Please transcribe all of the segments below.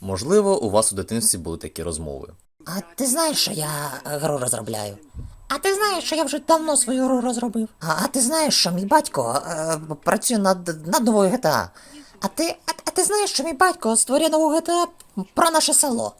Можливо, у вас у дитинстві були такі розмови. А ти знаєш, що я е, гру розробляю? А ти знаєш, що я вже давно свою гру розробив? А, а ти знаєш, що мій батько е, працює над, над новою GTA? А ти, а, а ти знаєш, що мій батько створює нову GTA про наше село?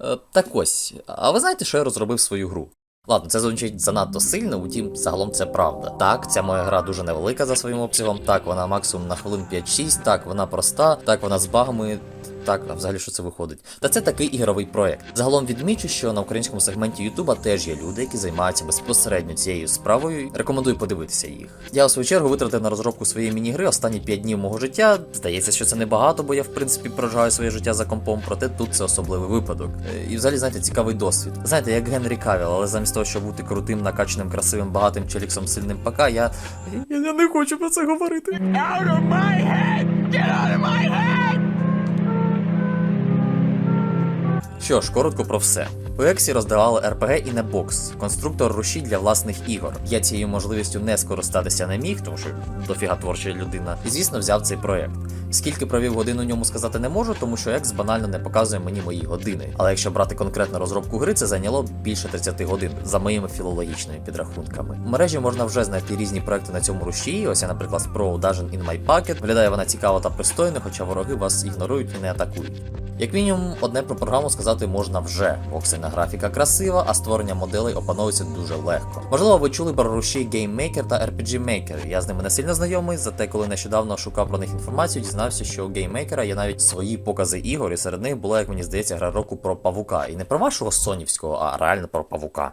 Е, так ось, а ви знаєте, що я розробив свою гру? Ладно, це звучить занадто сильно, утім, загалом це правда. Так, ця моя гра дуже невелика за своїм обсягом, так, вона максимум на хвилин 5-6, так, вона проста, так, вона з багами. Так, а взагалі що це виходить? Та це такий ігровий проект. Загалом відмічу, що на українському сегменті Ютуба теж є люди, які займаються безпосередньо цією справою. Рекомендую подивитися їх. Я у свою чергу витратив на розробку своєї міні-гри останні 5 днів мого життя. Здається, що це небагато, бо я в принципі проживаю своє життя за компом, проте тут це особливий випадок. Е, І взагалі, знаєте, цікавий досвід. Знаєте, як Генрі Кавіл, але замість того, щоб бути крутим, накачаним, красивим, багатим челіксом, сильним ПК, я. Я, не хочу про це говорити. Out of my head! Get out of my head! Що ж, коротко про все. У Ексі роздавали RPG і небокс, конструктор рушій для власних ігор. Я цією можливістю не скористатися не міг, тому що дофіга творча людина. І звісно, взяв цей проект. Скільки провів годин у ньому сказати не можу, тому що Екс банально не показує мені мої години. Але якщо брати конкретну розробку гри, це зайняло більше 30 годин за моїми філологічними підрахунками. В мережі можна вже знайти різні проекти на цьому рушії. Ось я, наприклад, Pro Dungeon in My Pocket. Виглядає вона цікаво та пристойно, хоча вороги вас ігнорують і не атакують. Як мінімум, одне про програму сказати можна вже. Воксельна графіка красива, а створення моделей опановується дуже легко. Можливо, ви чули про руші Game Maker та RPG Maker. Я з ними не сильно знайомий, зате коли нещодавно шукав про них інформацію, дізнався, що у геймейкера є навіть свої покази ігор, і серед них була, як мені здається, гра року про павука. І не про вашого сонівського, а реально про павука.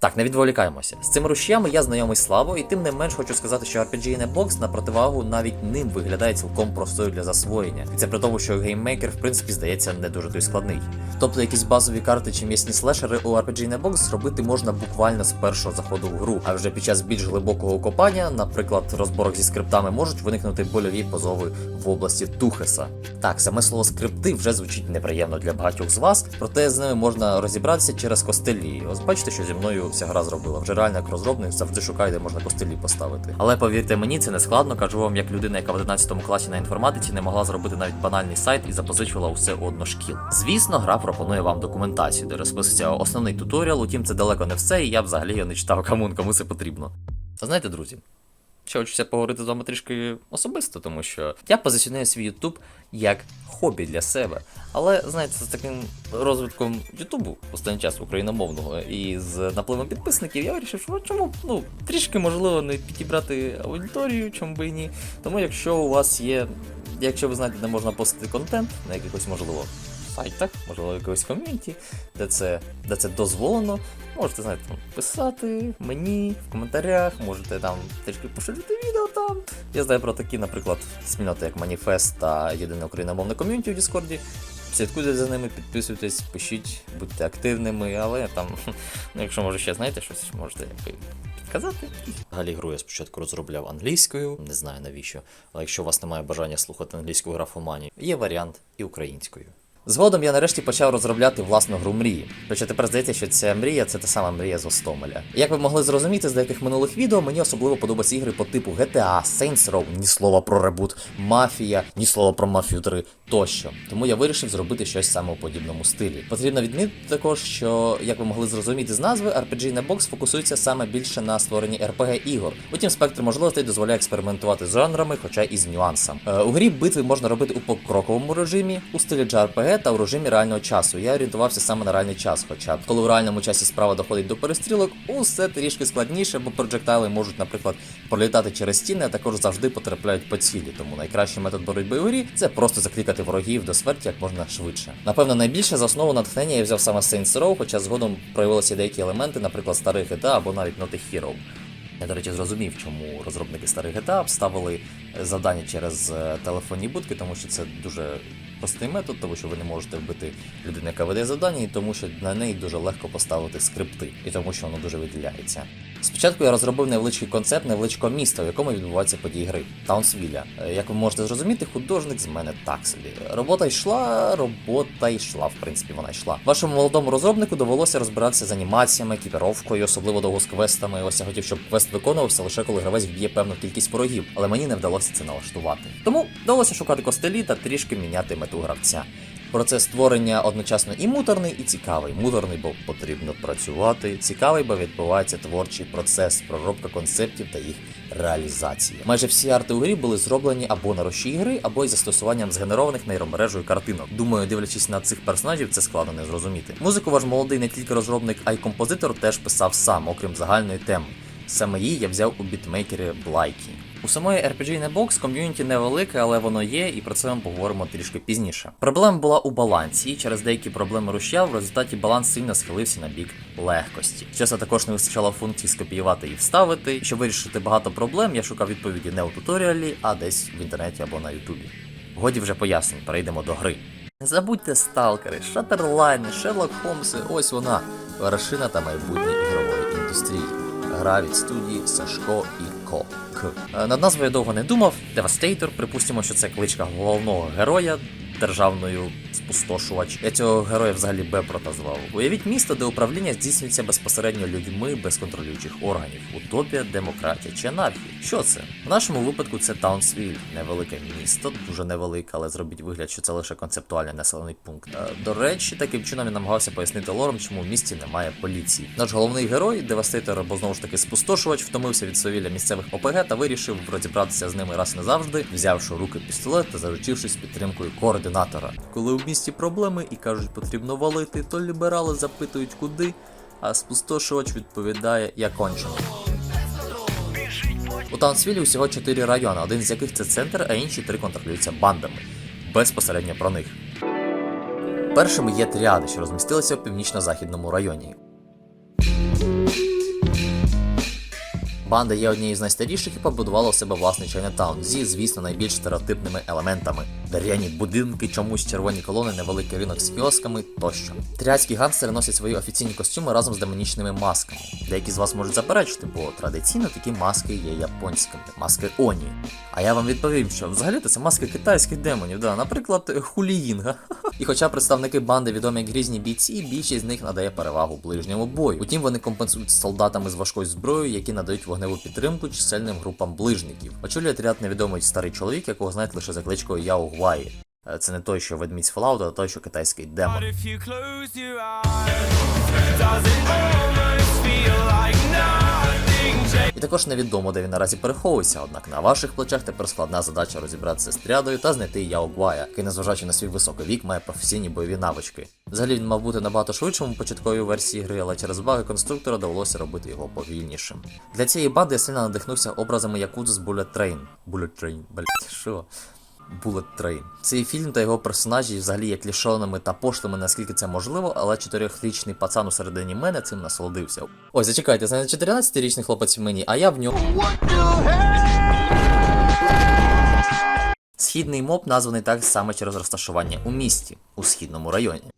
Так, не відволікаємося. З цими рушіями я знайомий слабо, і тим не менш хочу сказати, що RPG Box на противагу навіть ним виглядає цілком простою для засвоєння. І це при тому, що гейммейкер, в принципі, здається, не дуже той складний. Тобто якісь базові карти чи м'ясні слешери у RPG Box зробити можна буквально з першого заходу в гру, а вже під час більш глибокого копання, наприклад, розборок зі скриптами, можуть виникнути больові позови в області Тухеса. Так, саме слово скрипти вже звучить неприємно для багатьох з вас, проте з ними можна розібратися через костелі. Ось бачите, що зі мною вся гра зробила. Вже реально як розробник завжди шукає, де можна костелі поставити. Але повірте мені, це не складно. Кажу вам, як людина, яка в 11 класі на інформатиці не могла зробити навіть банальний сайт і запозичувала усе у одношкіл. Звісно, гра пропонує вам документацію, де розписується основний туторіал, утім це далеко не все, і я взагалі його не читав кому, кому це потрібно. Та знаєте, друзі, ще хочеться поговорити з вами трішки особисто, тому що я позиціоную свій YouTube як хобі для себе. Але знаєте, з таким розвитком Ютубу останній час україномовного і з напливом підписників, я вирішив, що чому ну трішки можливо не підібрати аудиторію, чому би і ні. Тому якщо у вас є, якщо ви знаєте, де можна постити контент на якихось можливо. Сайтах, можливо, якогось ком'юніті, де це, де це дозволено. Можете, знаєте, писати мені в коментарях, можете там трішки поширити відео там. Я знаю про такі, наприклад, спільноти, як Маніфест та єдине україномовне ком'юніті у Діскорді. Слідкуйте за ними, підписуйтесь, пишіть, будьте активними, але там, ну якщо може ще знаєте щось, можете підказати. Взагалі гру я спочатку розробляв англійською, не знаю навіщо. Але якщо у вас немає бажання слухати англійську графоманію, є варіант і українською. Згодом я нарешті почав розробляти власну гру мрії. Хоча тепер здається, що ця мрія це та сама мрія з Остомеля. Як ви могли зрозуміти з деяких минулих відео, мені особливо подобаються ігри по типу GTA, Saints Row, ні слова про ребут, Мафія, ні слова про Мафію 3 тощо. Тому я вирішив зробити щось саме у подібному стилі. Потрібно відмітити також, що, як ви могли зрозуміти з назви, RPG на Box фокусується саме більше на створенні RPG ігор. Утім, спектр можливостей дозволяє експериментувати з жанрами, хоча і з нюансами. Е, у грі битви можна робити у покроковому режимі, у стилі JRPG та у режимі реального часу. Я орієнтувався саме на реальний час, хоча коли в реальному часі справа доходить до перестрілок, усе трішки складніше, бо проджектайли можуть, наприклад, пролітати через стіни, а також завжди потрапляють по цілі. Тому найкращий метод боротьби у грі це просто закликати ворогів до смерті як можна швидше. Напевно, найбільше за основу натхнення я взяв саме Saints Row, хоча згодом проявилися деякі елементи, наприклад, старих GTA або навіть a Hero. Я, до речі, зрозумів, чому розробники старих GTA обставили е, завдання через е, телефонні будки, тому що це дуже простий метод, тому що ви не можете вбити людину, яка веде завдання, і тому що на неї дуже легко поставити скрипти, і тому що воно дуже виділяється. Спочатку я розробив невеличкий концепт невеличкого міста, в якому відбуваються події гри Таунсвілля. Е, Як ви можете зрозуміти, художник з мене так собі. Робота йшла, робота йшла, в принципі, вона йшла. Вашому молодому розробнику довелося розбиратися з анімаціями, екіпіровкою, особливо довго з квестами. Ось я хотів, щоб квест виконувався лише коли гравець вб'є певну кількість ворогів, але мені не вдалося це налаштувати. Тому довелося шукати костелі та трішки міняти мету гравця. Процес створення одночасно і муторний, і цікавий. Муторний, бо потрібно працювати. Цікавий, бо відбувається творчий процес, проробка концептів та їх реалізація. Майже всі арти у грі були зроблені або на руші гри, або із застосуванням згенерованих нейромережою картинок. Думаю, дивлячись на цих персонажів, це складно не зрозуміти. Музику ваш молодий не тільки розробник, а й композитор теж писав сам, окрім загальної теми. Саме її я взяв у бітмейкері Блайкі. У самої RPG Nebox ком'юніті невелике, але воно є, і про це ми поговоримо трішки пізніше. Проблема була у балансі, і через деякі проблеми рушя в результаті баланс сильно схилився на бік легкості. Часу також не вистачало функції скопіювати і вставити. Щоб вирішити багато проблем, я шукав відповіді не у туторіалі, а десь в інтернеті або на Ютубі. Годі вже пояснень, перейдемо до гри. Не забудьте сталкери, шатерлайни, Шерлок Холмси, ось вона, вершина та майбутнє ігрової індустрії. Гра від студії Сашко і. К. Е, Над назвою я довго не думав. Девастейтор, припустимо, що це кличка головного героя. Державною спустошувач. Я цього героя взагалі Бебро назвав. Уявіть місто, де управління здійснюється безпосередньо людьми без контролюючих органів. Утопія, демократія чи анархія. Що це? В нашому випадку це Таунсвіль, невелике місто, дуже невелике, але зробіть вигляд, що це лише концептуальний населений пункт. Е, До речі, таким чином я намагався пояснити лором, чому в місті немає поліції. Наш головний герой, девастейтер або знову ж таки спустошувач, втомився від совілля місцевих ОПГ та вирішив розібратися з ними раз назавжди, взявши руки пістолет та заручившись підтримкою координатора. Коли в місті проблеми і кажуть, потрібно валити, то ліберали запитують куди, а спустошувач відповідає я кончено. У Таунсвілі усього 4 райони, один з яких це центр, а інші три контролюються бандами. Безпосередньо про них. Першими є тріади, що розмістилися в північно-західному районі. Банда є однією з найстаріших і побудувала у себе власний Чайнатаун зі, звісно, найбільш стереотипними елементами: дерев'яні будинки, чомусь червоні колони, невеликий ринок з кіосками тощо. Тріадські гангстери носять свої офіційні костюми разом з демонічними масками. Деякі з вас можуть заперечити, бо традиційно такі маски є японськими, маски Оні. А я вам відповім, що взагалі це маски китайських демонів, да, наприклад, Хуліїнга. І хоча представники банди відомі як грізні бійці, більшість з них надає перевагу ближньому бою. Утім, вони компенсують солдатами з важкою зброєю, які надають вогневу підтримку чисельним групам ближників. Очолює отряд невідомий старий чоловік, якого знають лише за кличкою Яо Гваї. Е, Це не той, що ведмідь Fallout, а той, що китайський демон. І також невідомо, де він наразі переховується, однак на ваших плечах тепер складна задача розібратися з трядою та знайти Яо Гвая, який, незважаючи на свій високий вік, має професійні бойові навички. Взагалі він мав бути набагато швидшим у початковій версії гри, але через баги конструктора довелося робити його повільнішим. Для цієї банди я сильно надихнувся образами Якудзу з Bullet Train. Bullet Train, блять, що? Bullet Train. Цей фільм та його персонажі взагалі є клішоними та пошлими, наскільки це можливо, але чотирьохрічний пацан у середині мене цим насолодився. Ой, зачекайте, це не 14-річний хлопець мені, а я в ньому. Східний моб названий так саме через розташування у місті, у східному районі.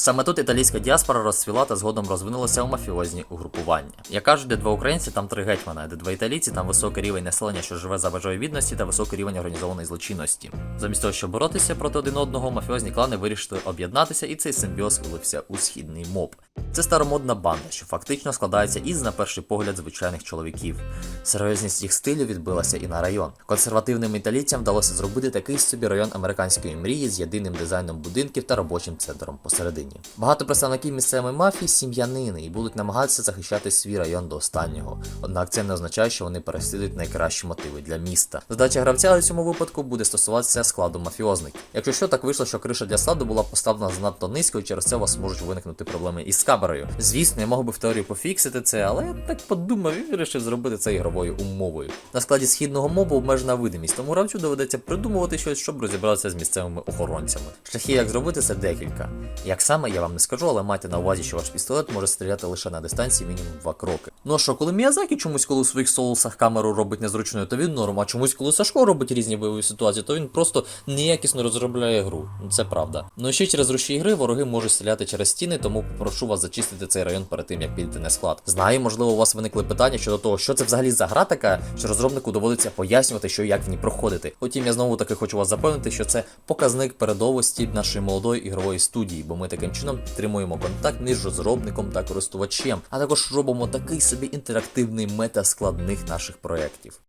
Саме тут італійська діаспора розцвіла та згодом розвинулася у мафіозні угрупування. Як кажуть, де два українці, там три гетьмана, де два італійці, там високий рівень населення, що живе за межою відності, та високий рівень організованої злочинності. Замість того, щоб боротися проти один одного, мафіозні клани вирішили об'єднатися, і цей симбіоз вилився у східний моб. Це старомодна банда, що фактично складається із, на перший погляд, звичайних чоловіків. Серйозність їх стилю відбилася і на район. Консервативним італійцям вдалося зробити такий собі район американської мрії з єдиним дизайном будинків та робочим центром посередині. Багато представників місцевої мафії сім'янини і будуть намагатися захищати свій район до останнього. Однак це не означає, що вони переслідують найкращі мотиви для міста. Задача гравця у цьому випадку буде стосуватися складу мафіозників. Якщо що, так вийшло, що криша для складу була поставлена занадто низько, і через це у вас можуть виникнути проблеми із камерою. Звісно, я мог би в теорії пофіксити це, але я так подумав і вирішив зробити це ігровою умовою. На складі східного мобу обмежена видимість, тому гравцю доведеться придумувати щось, щоб розібратися з місцевими охоронцями. Шляхів, як зробити це декілька. Як саме я вам не скажу, але майте на увазі, що ваш пістолет може стріляти лише на дистанції мінімум 2 кроки. Ну а що, коли Міязакі чомусь коли у своїх соусах камеру робить незручною, то він норм, а чомусь, коли Сашко робить різні бойові ситуації, то він просто неякісно розробляє гру. Це правда. Ну ще через руші ігри вороги можуть стріляти через стіни, тому попрошу вас зачистити цей район перед тим, як підете на склад. Знаю, можливо, у вас виникли питання щодо того, що це взагалі за гра така, що розробнику доводиться пояснювати, що як в ній проходити. Потім я знову таки хочу вас запевнити, що це показник передовості нашої молодої ігрової студії, бо ми таким чином підтримуємо контакт між розробником та користувачем, а також робимо такий собі інтерактивний мета складних наших проєктів.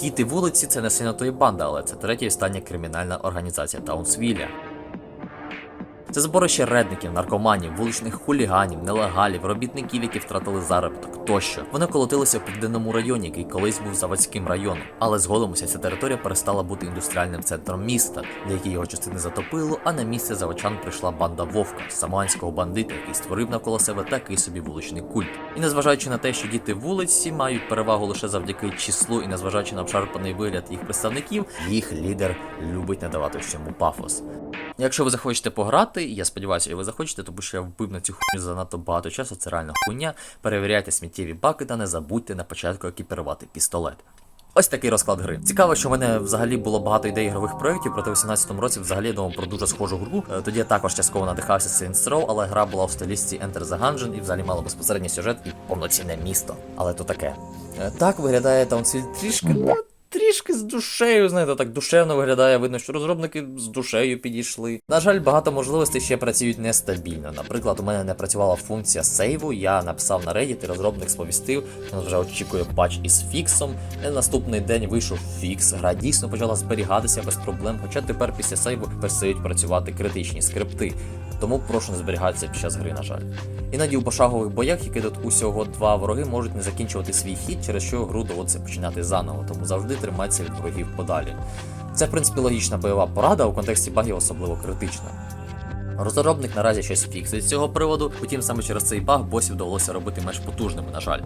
Діти вулиці це не сильно тої банда, але це третя і остання кримінальна організація Таунсвілля. Це зборище редників, наркоманів, вуличних хуліганів, нелегалів, робітників, які втратили заробіток тощо. Вони колотилися в південному районі, який колись був заводським районом. Але згодом уся ця територія перестала бути індустріальним центром міста, деякі його частини затопило, а на місце заводчан прийшла банда Вовка, самоанського бандита, який створив навколо себе такий собі вуличний культ. І незважаючи на те, що діти вулиці мають перевагу лише завдяки числу, і незважаючи на обшарпаний вигляд їх представників, їх лідер любить надавати всьому пафос. Якщо ви захочете пограти, я сподіваюся, і ви захочете, тому що я вбив на цю хуйню занадто багато часу, це реально хуйня. Перевіряйте сміттєві баки та не забудьте на початку екіпірувати пістолет. Ось такий розклад гри. Цікаво, що в мене взагалі було багато ідей ігрових проєктів, проте у 18-му році взагалі думав про дуже схожу гру. Е, Тоді я також частково надихався Saints Row, але гра була в стилісті Enter the Gungeon і взагалі мала безпосередній сюжет і повноцінне місто. Але то таке. Е, Так виглядає Taunfield трішки, трішки з душею, знаєте, так душевно виглядає. Видно, що розробники з душею підійшли. На жаль, багато можливостей ще працюють нестабільно. Наприклад, у мене не працювала функція сейву. Я написав на Reddit, і розробник сповістив, він вже очікує патч із фіксом. І наступний день вийшов фікс. Гра дійсно почала зберігатися без проблем. Хоча тепер після сейву перестають працювати критичні скрипти. Тому прошу не зберігатися під час гри, на жаль. Іноді у пошагових боях, які тут усього два вороги, можуть не закінчувати свій хід, через що гру доводиться починати заново, тому завжди тримайтеся від ворогів подалі. Це, в принципі, логічна бойова порада, у контексті багів особливо критична. Розробник наразі щось фіксить з цього приводу, утім саме через цей баг босів довелося робити менш потужними, на жаль.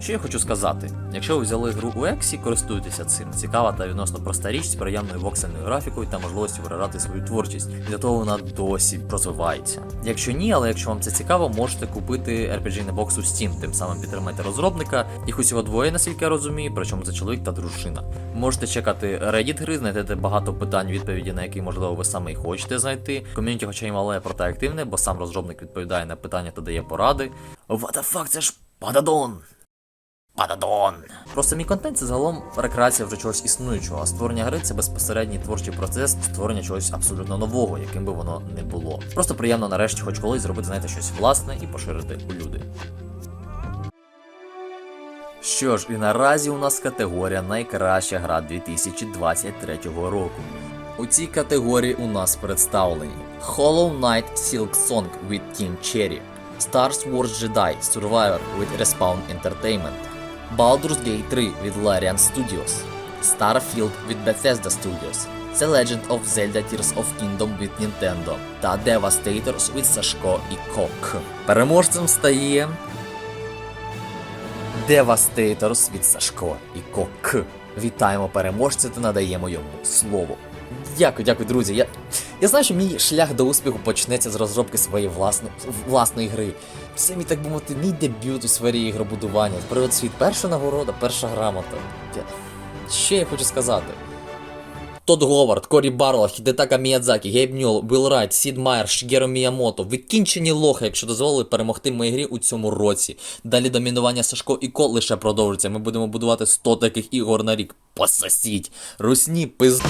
Що я хочу сказати, якщо ви взяли гру у Ексі, користуйтеся цим. Цікава та відносно проста річ з приємною воксельною графікою та можливістю виражати свою творчість. Для того вона досі розвивається. Якщо ні, але якщо вам це цікаво, можете купити RPG на бокс у Steam, тим самим підтримайте розробника. Їх усього двоє, наскільки я розумію, причому це чоловік та дружина. Можете чекати Reddit гри, знайдете багато питань, відповіді на які можливо ви саме і хочете знайти. Ком'юніті, хоча й мале, проте активне, бо сам розробник відповідає на питання та дає поради. What the fuck, це ж пададон! Пададон! Просто мій контент це загалом рекреація вже чогось існуючого, а створення гри це безпосередній творчий процес створення чогось абсолютно нового, яким би воно не було. Просто приємно нарешті хоч колись зробити, знаєте, щось власне і поширити у люди. Що ж, і наразі у нас категорія найкраща гра 2023 року. У цій категорії у нас представлені Hollow Knight Silk Song від Team Cherry, Star Wars Jedi Survivor від Respawn Entertainment, Baldur's Gate 3 від Larian Studios, Starfield від Bethesda Studios, The Legend of Zelda Tears of Kingdom від Nintendo та Devastators від Сашко і Кок. Переможцем стає Devastators від Сашко і Кок. Вітаємо переможця та надаємо йому слово. Дякую, дякую, друзі. Я, я знаю, що мій шлях до успіху почнеться з розробки своєї власної, власної гри. Це мій, так би мовити, мій дебют у сфері ігробудування. Привод світ перша нагорода, перша грамота. Що я хочу сказати? Тодд Говард, Корі Барло, Хідетака Міядзакі, Гейб Ньюл, Билл Райт, Сід Майер, Шігеро Міямото. Ви лохи, якщо дозволили перемогти моїй грі у цьому році. Далі домінування Сашко і Кол лише продовжиться. Ми будемо будувати 100 таких ігор на рік. Пососіть. Русні, пиз...